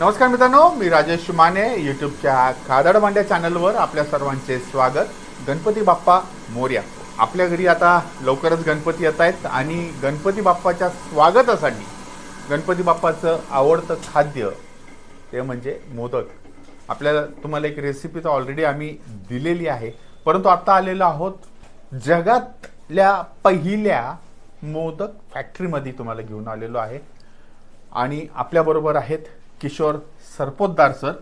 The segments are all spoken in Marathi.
नमस्कार मित्रांनो मी राजेश माने यूट्यूबच्या खादड मांड्या चॅनलवर आपल्या सर्वांचे स्वागत. गणपती बाप्पा मोर्या. आपल्या घरी आता लवकरच गणपती येत आहेत आणि गणपती बाप्पाच्या स्वागतासाठी गणपती बाप्पाचं आवडतं खाद्य ते म्हणजे मोदक. आपल्याला तुम्हाला एक रेसिपी तर ऑलरेडी आम्ही दिलेली आहे. परंतु आत्ता आलेलो आहोत जगातल्या पहिल्या मोदक फॅक्टरीमध्ये तुम्हाला घेऊन आलेलो आहे. आणि आपल्याबरोबर आहेत किशोर सरपोतदार सर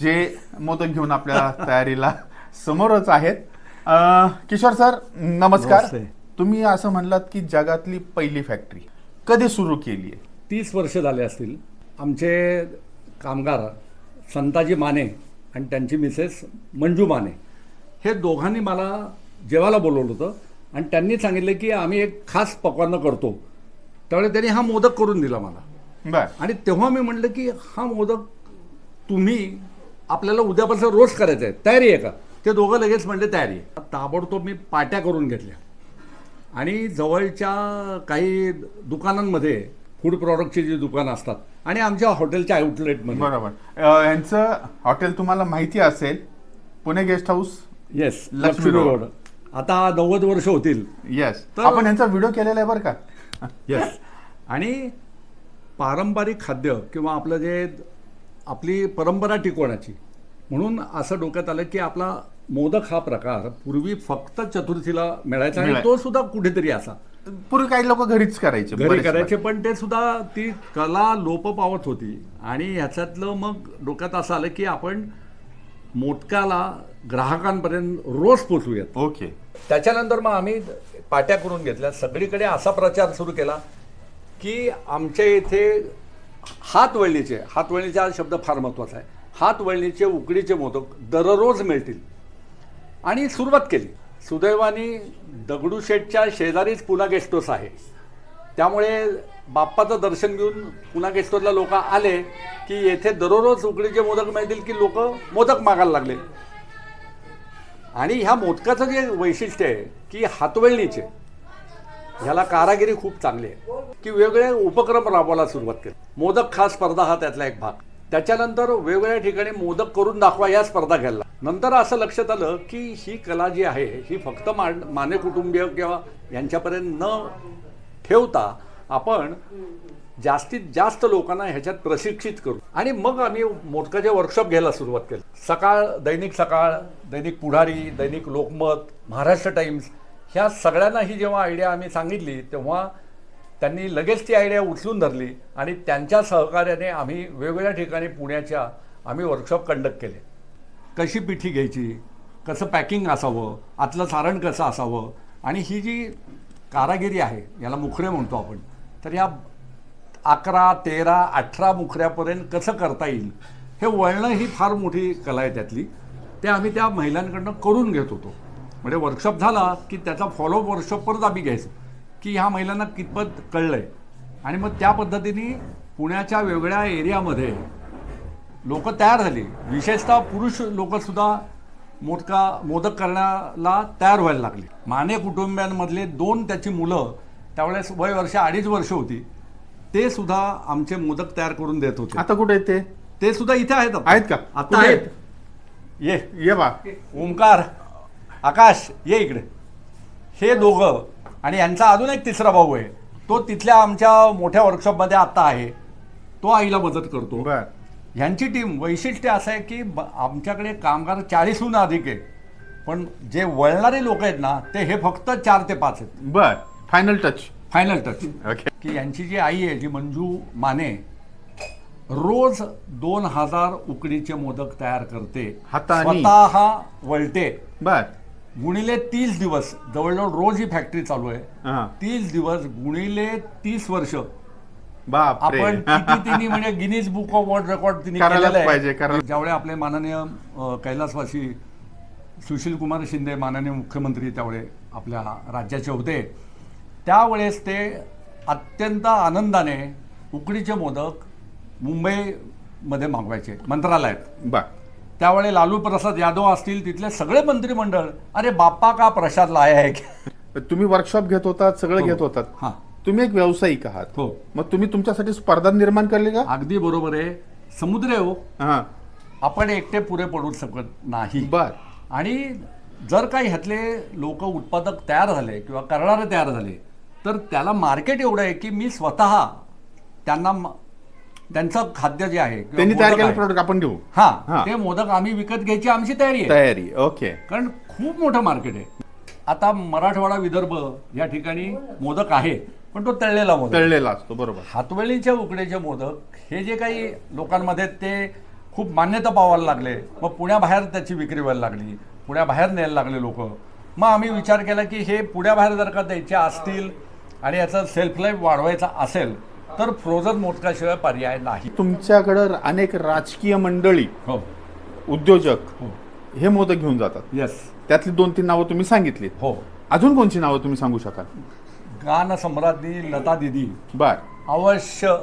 जे मोदक घेऊन आपल्या तयारीला समोरच आहेत. किशोर सर नमस्कार. तुम्ही असं म्हणलात की जगातली पहिली फॅक्टरी कधी सुरू केली आहे? तीस वर्ष झाले असतील. आमचे कामगार संताजी माने आणि त्यांची मिसेस मंजू माने हे दोघांनी मला जेवायला बोलवलं होतं आणि त्यांनी सांगितलं की आम्ही एक खास पक्वानं करतो. त्यावेळी त्यांनी हा मोदक करून दिला मला. बर. आणि तेव्हा मी म्हटलं की हा मोदक तुम्ही आपल्याला उद्यापासून रोज करायचा आहे. तयारी आहे का? ते दोघं लगेच म्हणले तयारी आहे. ताबडतोब मी पाट्या करून घेतल्या. आणि जवळच्या काही दुकानांमध्ये फूड प्रॉडक्टची जी दुकानं असतात आणि आमच्या हॉटेलच्या आउटलेटमध्ये बरोबर. यांचं हॉटेल तुम्हाला माहिती असेल Pune guest house yes Laxmi road. आता नव्वद वर्ष होतील. येस तर- आपण यांचा व्हिडिओ केलेला आहे बरं का? येस आणि पारंपरिक खाद्य किंवा आपलं जे आपली परंपरा टिकवण्याची. म्हणून असं डोक्यात आलं की आपला मोदक हा प्रकार पूर्वी फक्त चतुर्थीला मिळायचा आणि तो सुद्धा कुठेतरी असा. पूर्वी काही लोक घरीच करायचे घरी करायचे पण ते सुद्धा ती कला लोप पावत होती. आणि ह्याच्यातलं मग डोक्यात असं आलं की आपण मोदकाला ग्राहकांपर्यंत रोज पोचूयात ओके. त्याच्यानंतर मग आम्ही पाट्या करून घेतल्या. सगळीकडे असा प्रचार सुरू केला. की आमच्या इथे हातवळणीचे हातवळणीचा हा शब्द फार महत्त्वाचा आहे. हातवळणीचे उकडीचे मोदक दररोज मिळतील. आणि सुरुवात केली. सुदैवाने दगडूशेठच्या शेजारीच पुन्हा गेस्ट हाऊस आहे. त्यामुळे बाप्पाचं दर्शन घेऊन पुन्हा गेस्ट हाऊसला लोक आले की येथे दररोज उकडीचे मोदक मिळतील की लोक मोदक मागायला लागले. आणि ह्या मोदकाचं जे वैशिष्ट्य आहे की हातवळणीचे ह्याला कारागिरी खूप चांगली आहे. की वेगवेगळे उपक्रम राबवायला सुरुवात केली. मोदक खास स्पर्धा हा त्यातला एक भाग. त्याच्यानंतर वेगवेगळ्या ठिकाणी मोदक करून दाखवा या स्पर्धा घ्यायला. नंतर असं लक्षात आलं की ही कला जी आहे ही फक्त मान माने कुटुंबीय किंवा यांच्यापर्यंत न ठेवता आपण जास्तीत जास्त लोकांना ह्याच्यात प्रशिक्षित करू. आणि मग आम्ही मोदकाचे वर्कशॉप घ्यायला सुरुवात केली. सकाळ दैनिक सकाळ दैनिक पुढारी दैनिक लोकमत महाराष्ट्र टाइम्स ह्या सगळ्यांना ही जेव्हा आयडिया आम्ही सांगितली तेव्हा त्यांनी लगेच ती आयडिया उचलून धरली आणि त्यांच्या सहकार्याने आम्ही वेगवेगळ्या ठिकाणी पुण्याच्या आम्ही वर्कशॉप कंडक्ट केले. कशी पिठी घ्यायची कसं पॅकिंग असावं आतलं सारण कसं असावं आणि ही जी कारागिरी आहे याला मुखरे म्हणतो आपण तर या अकरा तेरा अठरा मुखऱ्यापर्यंत कसं करता येईल हे वळणं ही फार मोठी कला आहे त्यातली. ते आम्ही त्या महिलांकडनं करून घेत होतो. म्हणजे वर्कशॉप झाला की त्याचा फॉलोअप वर्कशॉप परत आम्ही घ्यायचो. की ह्या महिलांना कितपत कळलं आहे आणि मग त्या पद्धतीने पुण्याच्या वेगळ्या एरियामध्ये लोक तयार झाली. विशेषतः पुरुष लोकसुद्धा मोदका मोदक करण्याला तयार व्हायला लागले. माने कुटुंबियांमधले दोन त्याची मुलं त्यावेळेस वय वर्ष अडीच वर्ष होती ते सुद्धा आमचे मोदक तयार करून देत होते. आता कुठे आहेत ते? ते सुद्धा इथे आहेत. आहेत का? आता आहेत? ये. ये बा. ओंकार. आकाश ये इकडे. हे दोघं आणि यांचा अजून एक तिसरा भाऊ आहे. तो तिथल्या आमच्या मोठ्या वर्कशॉपमध्ये आत्ता आहे. तो आईला मदत करतो. बर. ह्यांची टीम वैशिष्ट्य असं आहे की आमच्याकडे कामगार चाळीसहून अधिक आहे. पण जे वळणारे लोक आहेत ना ते हे फक्त चार ते पाच आहेत. बर. Final touch final touch okay की यांची जी आई आहे जी मंजू माने रोज दोन हजार उकडीचे मोदक तयार करते? स्वतः वळते. बर. गुणिले तीस दिवस जवळजवळ रोज ही फॅक्टरी चालू आहे. हा. तीस दिवस गुणिले तीस वर्ष. बाप आपण किती तिने म्हणजे Guinness book of world record तिने करायलाच केलेलं आहे. पाहिजे, करायला- ज्यावेळी आपले माननीय अ, कैलासवासी सुशील कुमार शिंदे माननीय मुख्यमंत्री त्यावेळे आपल्या राज्याचे होते त्यावेळेस ते अत्यंत आनंदाने उकडीचे मोदक मुंबईमध्ये मागवायचे मंत्रालयात. बर त्यावेळी लालू प्रसाद यादव असतील तिथले सगळे मंत्रिमंडळ अरे बाप्पा का प्रसाद लाया आहे? तुम्ही वर्कशॉप घेत होतात सगळं हो. घेत होतात. हां. तुम्ही एक व्यावसायिक आहात. हो. मग तुम्ही तुमच्यासाठी स्पर्धा निर्माण केली का? अगदी बरोबर आहे. समुद्र हो. हा. आपण एकटे पुरे पडू शकत नाही. बर. आणि जर काही ह्यातले लोक उत्पादक तयार झाले किंवा करणारे तयार झाले तर त्याला मार्केट एवढं आहे की मी स्वतः त्यांना त्यांचं खाद्य जे आहे त्यांनी तयार केलेलं प्रोडक्ट आपण घेऊ हा हा. ते मोदक आम्ही विकत घ्यायची आमची तयारी आहे. तयारी ओके. कारण खूप मोठं मार्केट आहे. आता मराठवाडा विदर्भ या ठिकाणी मोदक आहे पण तो तळलेला मोदक. तळलेला असतो बरोबर. हातवळीच्या उकडेचे मोदक हे जे काही लोकांमध्ये ते खूप मान्यता पावायला लागले. मग पुण्याबाहेर त्याची विक्री व्हायला लागली. पुण्याबाहेर न्यायला लागले लोक. मग आम्ही विचार केला की हे पुण्याबाहेर जर का द्यायचे असतील आणि याचा सेल्फ लाईफ वाढवायचा असेल तर फ्रोझन मोदकाशिवाय पर्याय नाही. तुमच्याकडं अनेक राजकीय मंडळी हो. उद्योजक हो. हे मोदक घेऊन जातात. येस त्यातली दोन तीन नावं तुम्ही सांगितलीत. हो. अजून कोणची नावं तुम्ही सांगू शकाल? गान सम्राज्ञी लता दिदी. बर. अवश्य.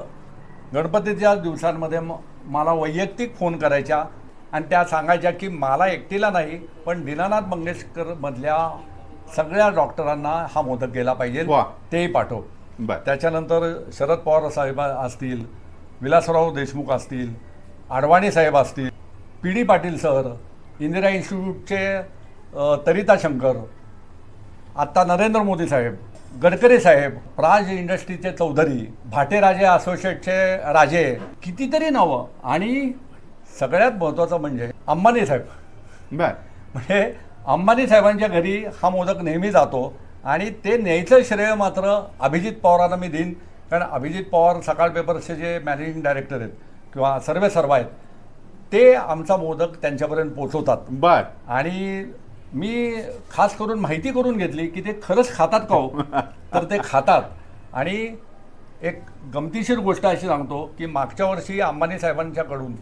गणपतीच्या दिवसांमध्ये म- मला वैयक्तिक फोन करायच्या आणि त्या सांगायच्या की मला एकटीला नाही पण दीनानाथ मंगेशकर मधल्या सगळ्या डॉक्टरांना हा मोदक गेला पाहिजे. वा. तेही पाठव. त्याच्यानंतर शरद पवार साहेब असतील विलासराव देशमुख असतील आडवाणी साहेब असतील P D Patil sir Indira इन्स्टिट्यूटचे तरिता शंकर आत्ता नरेंद्र मोदी साहेब गडकरी साहेब प्राज इंडस्ट्रीचे चौधरी भाटेराजे असोसिएटचे राजे कितीतरी नावं आणि सगळ्यात महत्त्वाचं म्हणजे अंबानी साहेब. बर. म्हणजे अंबानी साहेबांच्या घरी हा मोदक नेहमी जातो. आणि ते न्यायचं श्रेय मात्र अभिजित पवारांना मी देईन. कारण अभिजित पवार सकाळ पेपरचे जे मॅनेजिंग डायरेक्टर आहेत किंवा सर्वे सर्व आहेत ते आमचा मोदक त्यांच्यापर्यंत पोचवतात. बर. आणि मी खास करून माहिती करून घेतली की ते खरंच खातात का हो? तर ते खातात. आणि एक गमतीशीर गोष्ट अशी सांगतो की मागच्या वर्षी अंबानी साहेबांच्याकडून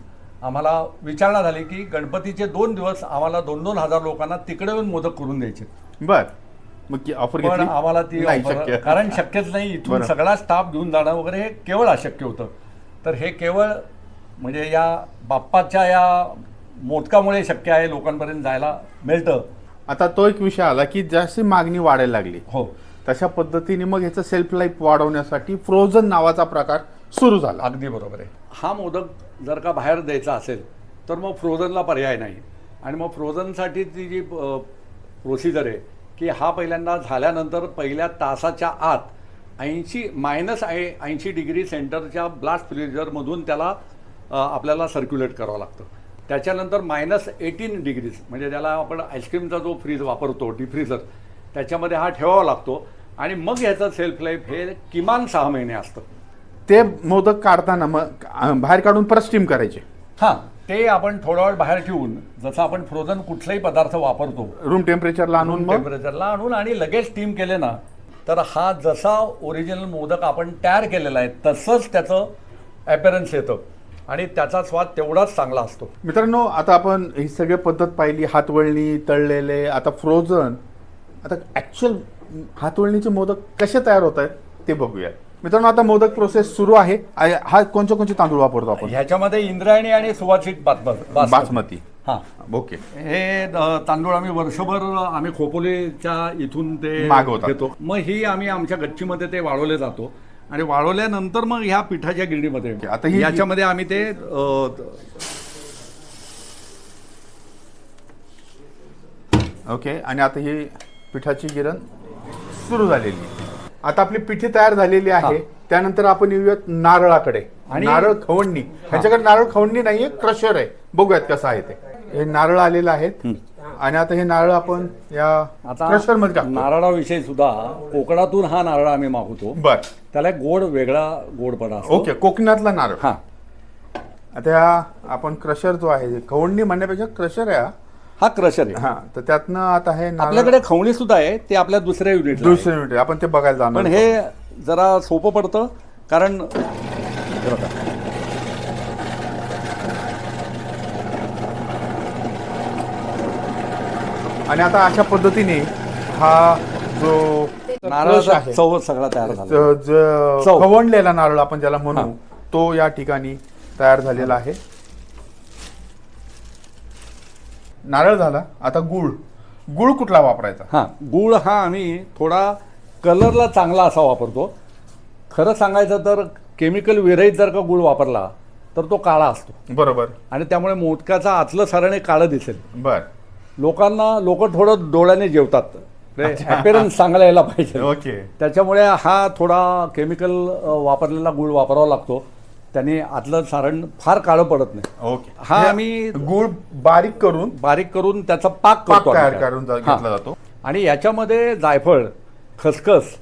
आम्हाला विचारणा झाली की गणपतीचे दोन दिवस आम्हाला दोन दोन हजार लोकांना तिकडे येऊन मोदक करून द्यायचे. बर. मग ऑफर पण घेतली? आम्हाला ती नाही offer- शक्य. कारण शक्यच नाही इथून बरं. सगळा स्टाफ घेऊन जाणं वगैरे हे केवळ अशक्य होतं. तर हे केवळ म्हणजे या बाप्पाच्या या मोदकामुळे शक्य आहे लोकांपर्यंत जायला मिळतं. आता तो एक विषय आला की जशी मागणी वाढायला लागली. हो. तशा पद्धतीने मग ह्याचं सेल्फ लाईफ वाढवण्यासाठी फ्रोझन नावाचा प्रकार सुरू झाला. अगदी बरोबर आहे. हा मोदक जर का बाहेर द्यायचा असेल तर मग फ्रोझनला पर्याय नाही. आणि मग फ्रोझनसाठी ती जी प्रोसिजर आहे की हा पहिल्यांदा झाल्यानंतर पहिल्या तासाच्या आत ऐंशी मायनस ऐ ऐंशी डिग्री सेंटरच्या ब्लास्ट फ्रीजरमधून त्याला आपल्याला सर्क्युलेट करावं लागतं. त्याच्यानंतर मायनस एटीन डिग्रीज म्हणजे त्याला आपण आईस्क्रीमचा जो फ्रीज वापरतो डिफ्रीजर त्याच्यामध्ये हा ठेवावा लागतो. आणि मग ह्याचं सेल्फ लाईफ हे किमान सहा महिने असतं. ते मोदक काढताना मग बाहेर काढून परत स्टीम करायचे. हां. ते आपण थोडा वेळ बाहेर ठेवून जसं आपण फ्रोझन कुठलाही पदार्थ वापरतो रूम टेम्परेचरला आणून मग? टेम्परेचरला आणून आणि लगेच स्टीम केले ना तर हा जसा ओरिजिनल मोदक आपण तयार केलेला आहे तसंच त्याचं ॲपेरन्स येतं. आणि त्याचा स्वाद तेवढाच चांगला असतो. मित्रांनो आता आपण ही सगळी पद्धत पाहिली हातवळणी तळलेले आता फ्रोझन आता ॲक्च्युअल हातवळणीचे मोदक कसे तयार होत आहेत ते बघूया मित्रांनो आता मोदक प्रोसेस सुरू आहे. आ- हा कोणते कोणते तांदूळ वापरतो आपण? ह्याच्यामध्ये इंद्रायणी आणि सुवासित बासमती बासमती. हां. ओके. हे तांदूळ आम्ही वर्षभर आम्ही खोपोलीच्या इथून ते मागवतात. घेतो. मग ही आम्ही आमच्या गच्चीमध्ये ते वाळवले जातो. आणि वाळवल्यानंतर मग ह्या पिठाच्या गिरणीमध्ये आता ही- याच्यामध्ये आम्ही ते अ, ओके आणि आता ही पिठाची गिरण सुरू झालेली आहे. आता आपली पिठी तयार झालेली आहे. त्यानंतर आपण येऊयात नारळाकडे. आणि- नारळ खवणणी ह्याच्याकडे नारळ खवणणी नाहीये क्रशर आहे. बघूयात कसं आहे ते. हे नारळ आलेलं आहेत. आणि आता हे नारळ आपण या क्रशरमध्ये नारळाविषयी सुद्धा कोकणातून हा नारळ आम्ही मागवतो. बर. त्याला एक गोड वेगळा गोडपणा असतो. ओके कोकणातला नारळ. हा. आता हा आपण क्रशर जो आहे खवणणी म्हणण्यापेक्षा क्रशर आहे हा. हा क्रशर आहे हा तर त्यातनं आता हे नारळ आपल्याकडे खवणी सुद्धा आहे ते आपल्या दुसऱ्या युनिट दुसरे मिनिट. आपण ते बघायला जाणार पण हे जरा सोपं पडतं कारण हे बघा आणि आता अशा पद्धतीने हा जो क्रश नारळाचा आहे चव सगळा तयार झाला ज- ज- चव. खवणलेला नारळ आपण ज्याला म्हणू. तो या ठिकाणी तयार झालेला आहे नारळ झाला आता गुळ. गुळ कुठला वापरायचा? हा गुळ हा आम्ही थोडा कलरला चांगला असा वापरतो. खरं सांगायचं तर केमिकल विरहित जर का गुळ वापरला तर तो काळा असतो. बरोबर. आणि त्यामुळे मोदकाचं आतलं सारण काळं दिसेल. बर. लोकांना लोक थोडं डोळ्याने जेवतात. अपेरन्स चांगला यायला पाहिजे. ओके. त्याच्यामुळे हा थोडा केमिकल वापरलेला गुळ वापरावा लागतो. त्याने आतलं सारण फार काळं पडत नाही. ओके. हा हे आम्ही गुळ बारीक करून बारीक करून त्याचा पाक पाक करतो तयार. करून जा- हा. घेतला जातो. आणि याच्यामध्ये जायफळ खसखस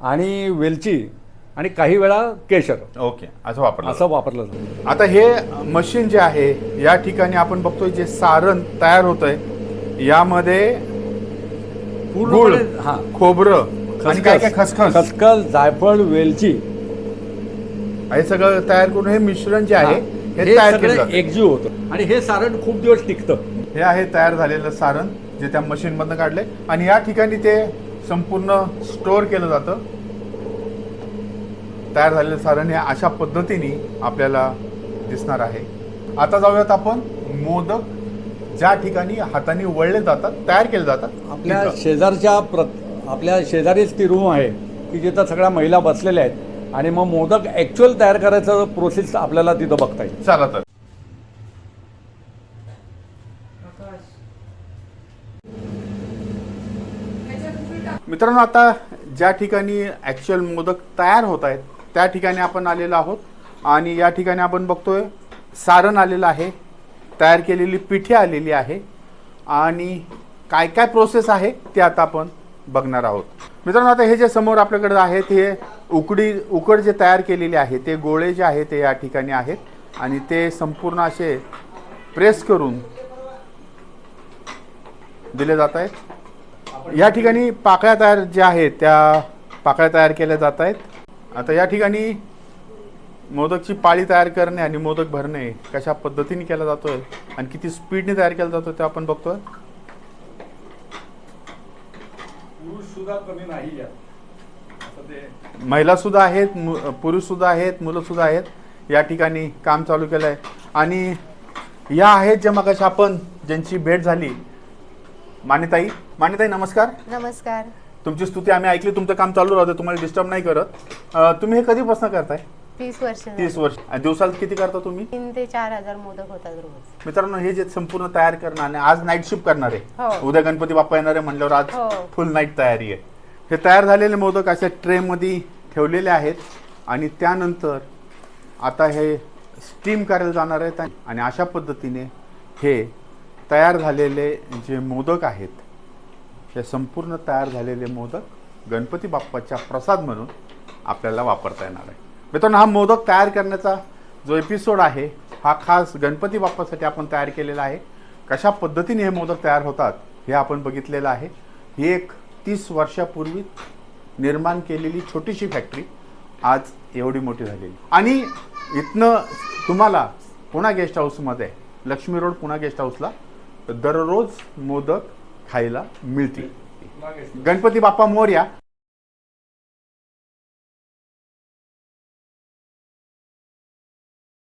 आणि वेलची आणि काही वेळा केशर. ओके. असं वापरलं असं वापरलं जातं. आता हे मशीन जे आहे या ठिकाणी आपण बघतोय जे सारण तयार होत आहे यामध्ये गुळ हा. खोबरं आणि काय काय खसखस? खसखस जायफळ वेलची हे सगळं तयार करून हे मिश्रण जे आहे हा. तयार केलं जातं. एकजीव होतं. आणि हे सारण खूप दिवस टिकतं. हे आहे तयार झालेलं सारण जे त्या मशीन मधनं काढलंय आणि या ठिकाणी ते संपूर्ण स्टोअर केलं जातं. तयार झालेलं सारण हे अशा पद्धतीने आपल्याला दिसणार आहे. आता जाऊयात आपण मोदक ज्या ठिकाणी हाताने वळले जातात तयार केले जातात. आपल्या तिथं. शेजारच्या प्र आपल्या शेजारीच ती रूम आहे की जिथं सगळ्या महिला बसलेल्या आहेत. आणि मग मोदक ॲक्च्युअल तयार करायचं प्रोसेस आपल्याला तिथं बघता येईल. चला तर. मित्रांनो आता ज्या ठिकाणी ॲक्च्युअल मोदक तयार होत आहेत त्या ठिकाणी आपण आलेलो आहोत. आणि या ठिकाणी आपण बघतोय सारण आलेलं आहे तयार केलेली पिठी आलेली आहे. आणि काय काय प्रोसेस आहे ते आता आपण बघणार आहोत. मित्रांनो आता हे जे समोर आपल्याकडे आहेत हे उकडी उकड जे तयार केलेले आहे ते गोळे जे आहे ते या ठिकाणी आहेत. आणि ते संपूर्ण असे प्रेस करून दिले जात आहेत. या ठिकाणी पाकळ्या तयार ज्या आहेत त्या पाकळ्या तयार केल्या जात आहेत. आता या ठिकाणी मोदकची पाळी तयार करणे आणि मोदक भरणे कशा पद्धतीने केला जातोय आणि किती स्पीडने तयार केला जातो ते आपण बघतोय. सुद्धा कमी नाही महिला सुद्धा आहेत मु- पुरुष सुद्धा आहेत मुलं सुद्धा आहेत. या ठिकाणी काम चालू केलं आहे आणि या आहेत ज्या मग आपण ज्यांची भेट झाली. मान्यताई मान्यताई नमस्कार. नमस्कार. तुमची स्तुती आम्ही ऐकली तुमचं काम चालू राहतं तुम्हाला डिस्टर्ब नाही करत. अं, तुम्ही हे कधीपासून करताय? तीस वर्ष झाली. तीस वर्ष. आणि दिवसाला किती करता तुम्ही? तीन ते चार हजार मोदक होतात रोज. मित्रांनो हे जे संपूर्ण तयार करणार आणि आज नाईट शिफ्ट करणार आहे. हो. उद्या गणपती बाप्पा येणार आहे म्हणल्यावर आज हो. फुल नाईट तयारी आहे. हे तयार झालेले मोदक अशा ट्रेमध्ये ठेवलेले आहेत आणि त्यानंतर आता हे स्टीम करायला जाणार आहेत आणि अशा पद्धतीने हे तयार झालेले जे मोदक आहेत हे संपूर्ण तयार झालेले मोदक गणपती बाप्पाच्या प्रसाद म्हणून आपल्याला वापरता येणार आहे. मित्रांनो हा मोदक तयार करण्याचा जो एपिसोड आहे हा खास गणपती बाप्पासाठी आपण तयार केलेला आहे. कशा पद्धतीने हे मोदक तयार होतात हे आपण बघितलेलं आहे. ही एक तीस वर्षापूर्वी निर्माण केलेली छोटीशी फॅक्टरी आज एवढी मोठी झालेली. आणि इथनं तुम्हाला पुणा गेस्ट हाऊसमध्ये लक्ष्मी रोड पुणा गेस्ट हाऊसला दररोज मोदक खायला मिळतील. गणपती बाप्पा मोर्या